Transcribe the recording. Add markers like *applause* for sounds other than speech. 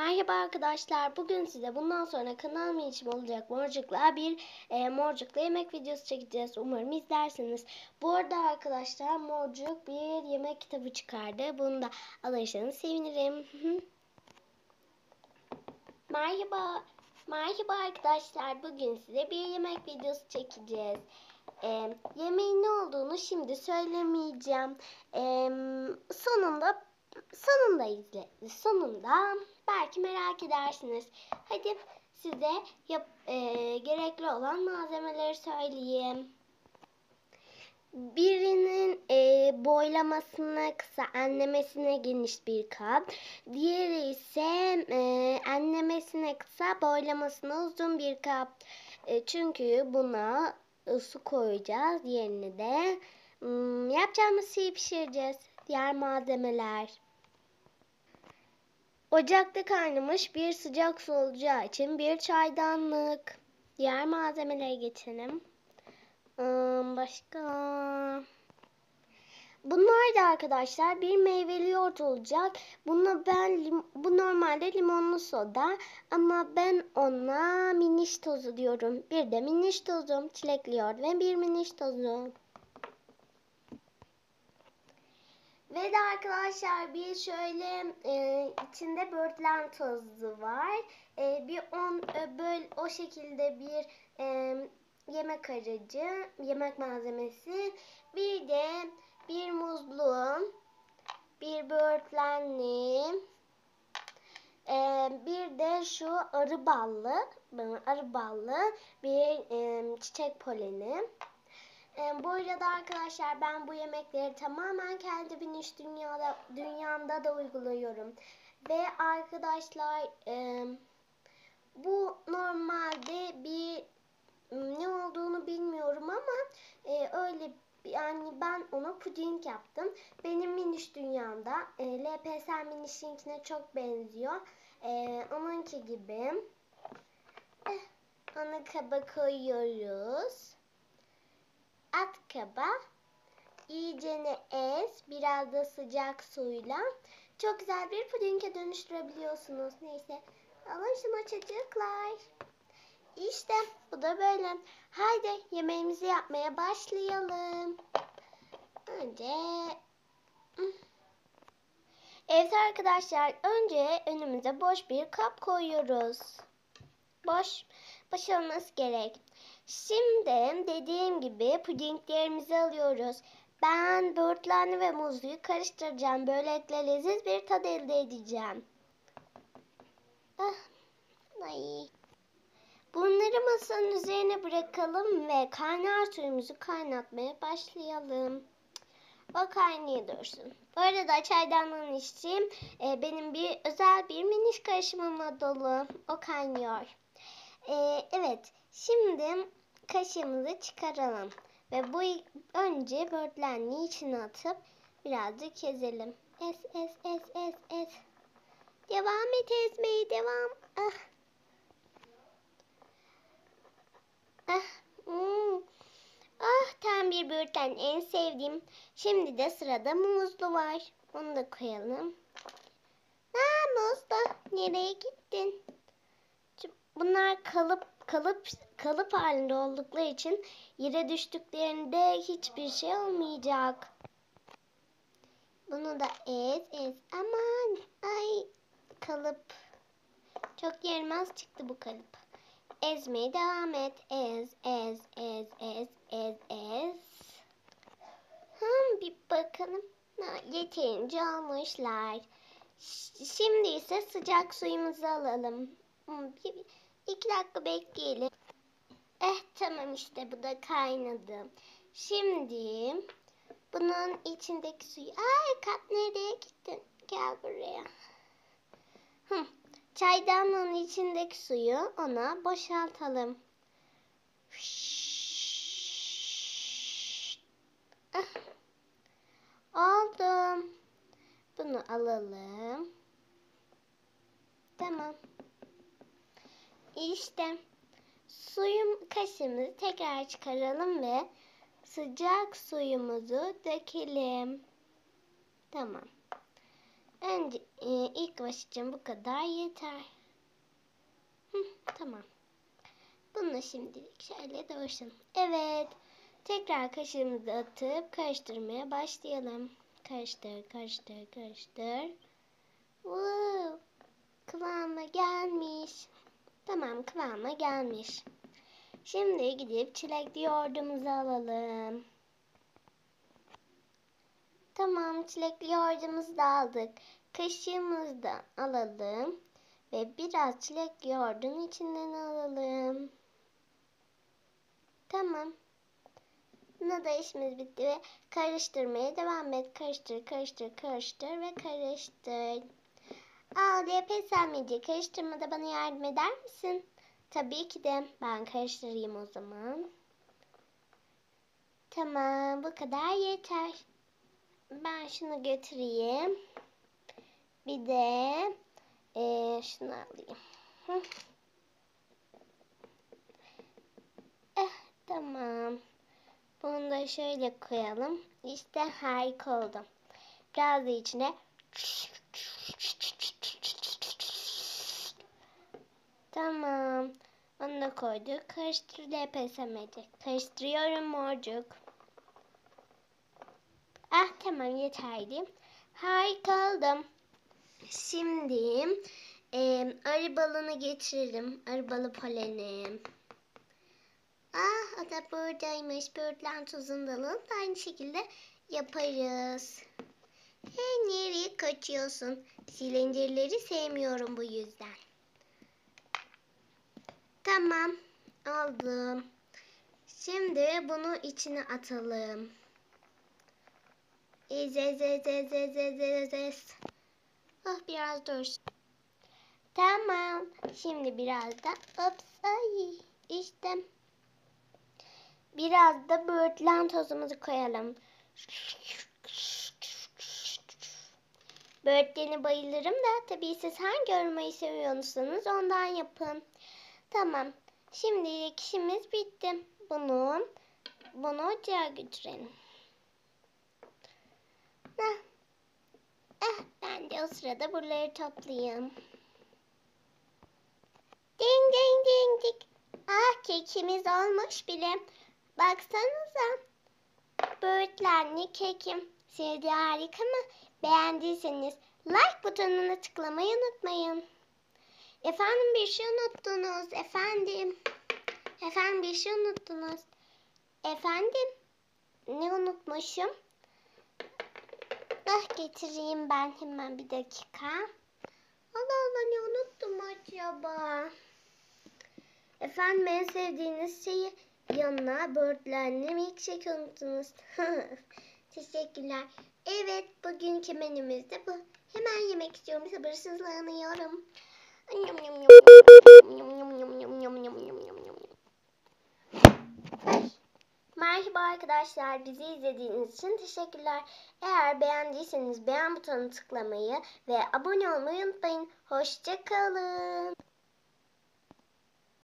Merhaba arkadaşlar. Bugün size bundan sonra kanalım için olacak morcukla bir e, morcukla yemek videosu çekeceğiz. Umarım izlersiniz. Bu arada arkadaşlar morcuk bir yemek kitabı çıkardı. Bunu da alırsanız sevinirim. Merhaba. Merhaba arkadaşlar. Bugün size bir yemek videosu çekeceğiz. E, yemeğin ne olduğunu şimdi söylemeyeceğim. E, sonunda sonunda izle. Sonunda belki merak edersiniz. Hadi size yap, e, gerekli olan malzemeleri söyleyeyim. Birinin e, boylamasına kısa, enlemesine geniş bir kap. Diğeri ise e, enlemesine kısa, boylamasına uzun bir kap. E, çünkü buna e, su koyacağız. Diğerini de hmm, yapacağımız şeyi pişireceğiz. Diğer malzemeler. Ocakta kaynamış bir sıcak su olacağı için bir çaydanlık. Diğer malzemelere geçelim. Başka... Bunlar da arkadaşlar bir meyveli yoğurt olacak. Bunu ben bu normalde limonlu soda ama ben ona miniş tozu diyorum. Bir de miniş tozum, çilekli yoğurt ve bir miniş tozu. Ve de arkadaşlar bir şöyle e, içinde böğürtlen tozu var. E, bir on e, böyle o şekilde bir e, yemek aracı, yemek malzemesi. Bir de bir muzlu, bir böğürtlenli, e, bir de şu arı ballı, arı ballı bir e, çiçek poleni. Bu arada arkadaşlar ben bu yemekleri tamamen kendi biniş dünyada, dünyamda da uyguluyorum. Ve arkadaşlar e, bu normalde bir ne olduğunu bilmiyorum ama e, öyle yani ben ona puding yaptım. Benim miniş dünyamda e, LPS minişinkine çok benziyor. E, onunki gibi. Eh, onu kaba koyuyoruz. At kaba. İyicene ez. Biraz da sıcak suyla. Çok güzel bir pudinge dönüştürebiliyorsunuz. Neyse. Alın şunu çocuklar. İşte bu da böyle. Haydi yemeğimizi yapmaya başlayalım. Önce... Evet arkadaşlar önce önümüze boş bir kap koyuyoruz. Boş, boş olması gerek. Şimdi dediğim gibi pudinglerimizi alıyoruz. Ben böğürtlenli ve muzluyu karıştıracağım. Böylelikle leziz bir tad elde edeceğim. Ah, ay. Bunları masanın üzerine bırakalım ve kaynar suyumuzu kaynatmaya başlayalım. O kaynaya dursun. Bu arada çaydanlığın içi e, benim bir özel bir miniş karışımımla dolu. O kaynıyor. E, evet, şimdi kaşığımızı çıkaralım. Ve bu önce böğürtlenliği içine atıp birazcık ezelim. Es es es es es. Devam et ezmeye devam. Ah. Ah. Hmm. Ah tam bir böğürtlen en sevdiğim. Şimdi de sırada muzlu var. Onu da koyalım. Ha muzlu nereye gittin? Bunlar kalıp kalıp kalıp halinde oldukları için yere düştüklerinde hiçbir şey olmayacak. Bunu da ez ez. Aman ay kalıp. Çok yaramaz çıktı bu kalıp. Ezmeye devam et. Ez ez ez ez ez ez. Hmm, bir bakalım. Ha, yeterince almışlar. Şimdi ise sıcak suyumuzu alalım. Hmm, bir, iki dakika bekleyelim. Eh tamam işte bu da kaynadı. Şimdi bunun içindeki suyu... Ay kat nereye gittin? Gel buraya. Hı. Çaydanlığın içindeki suyu ona boşaltalım. Oldu. Bunu alalım. Tamam. İşte suyum kaşığımızı tekrar çıkaralım ve sıcak suyumuzu dökelim. Tamam. Önce e, ilk baş için bu kadar yeter. Hı, tamam. Bunu şimdilik şöyle dursun. Evet. Tekrar kaşığımızı atıp karıştırmaya başlayalım. Karıştır, karıştır, karıştır. Wow, kıvama gelmiş. Tamam, kıvama gelmiş. Şimdi gidip çilekli yoğurdumuzu alalım. Tamam, çilekli yoğurdumuzu da aldık. Kaşığımızı da alalım. Ve biraz çilek yoğurdun içinden alalım. Tamam. Buna da işimiz bitti ve karıştırmaya devam et. Karıştır, karıştır, karıştır ve karıştır. Pes almayacak. Karıştırmada bana yardım eder misin? Tabii ki de. Ben karıştırayım o zaman. Tamam, bu kadar yeter. Ben şunu götüreyim. Bir de ee, şunu alayım. Eh, tamam. Bunu da şöyle koyalım. İşte harika oldu. Biraz da içine Tamam. Onu da koyduk. Karıştır lepesemedi. Karıştırıyorum morcuk. Ah tamam yeterli. Harika oldum. Şimdi e, arı balını getiririm. Polenim. Ah o da buradaymış. Böğürtlen tozunu da aynı şekilde yaparız. Hey nereye kaçıyorsun? Silindirleri sevmiyorum bu yüzden. Tamam aldım. Şimdi bunu içine atalım. İzez ez ez ez ez ez ez. Ah biraz dursun. Tamam. Şimdi biraz da ups ay işte. Biraz da böğürtlen tozumuzu koyalım. Böğürtleni bayılırım da tabii siz hangi aromayı seviyorsanız ondan yapın. Tamam. Şimdilik işimiz bitti. Bunu bunu ocağa götürelim. Heh. Eh, ben de o sırada buraları toplayayım. Ding ding ding ding. Ah kekimiz olmuş bile. Baksanıza. Böğürtlenli kekim. Sizce harika mı? Beğendiyseniz like butonuna tıklamayı unutmayın. Efendim bir şey unuttunuz. Efendim. Efendim bir şey unuttunuz. Efendim. Ne unutmuşum? Ah getireyim ben hemen bir dakika. Allah Allah ne unuttum acaba? Efendim en sevdiğiniz şeyi yanına böğürtlenli milkshake unuttunuz. *laughs* Teşekkürler. Evet bugünkü menümüz de bu. Hemen yemek istiyorum sabırsızlanıyorum. Merhaba arkadaşlar. Bizi izlediğiniz için teşekkürler. Eğer beğendiyseniz beğen butonuna tıklamayı ve abone olmayı unutmayın. Hoşçakalın.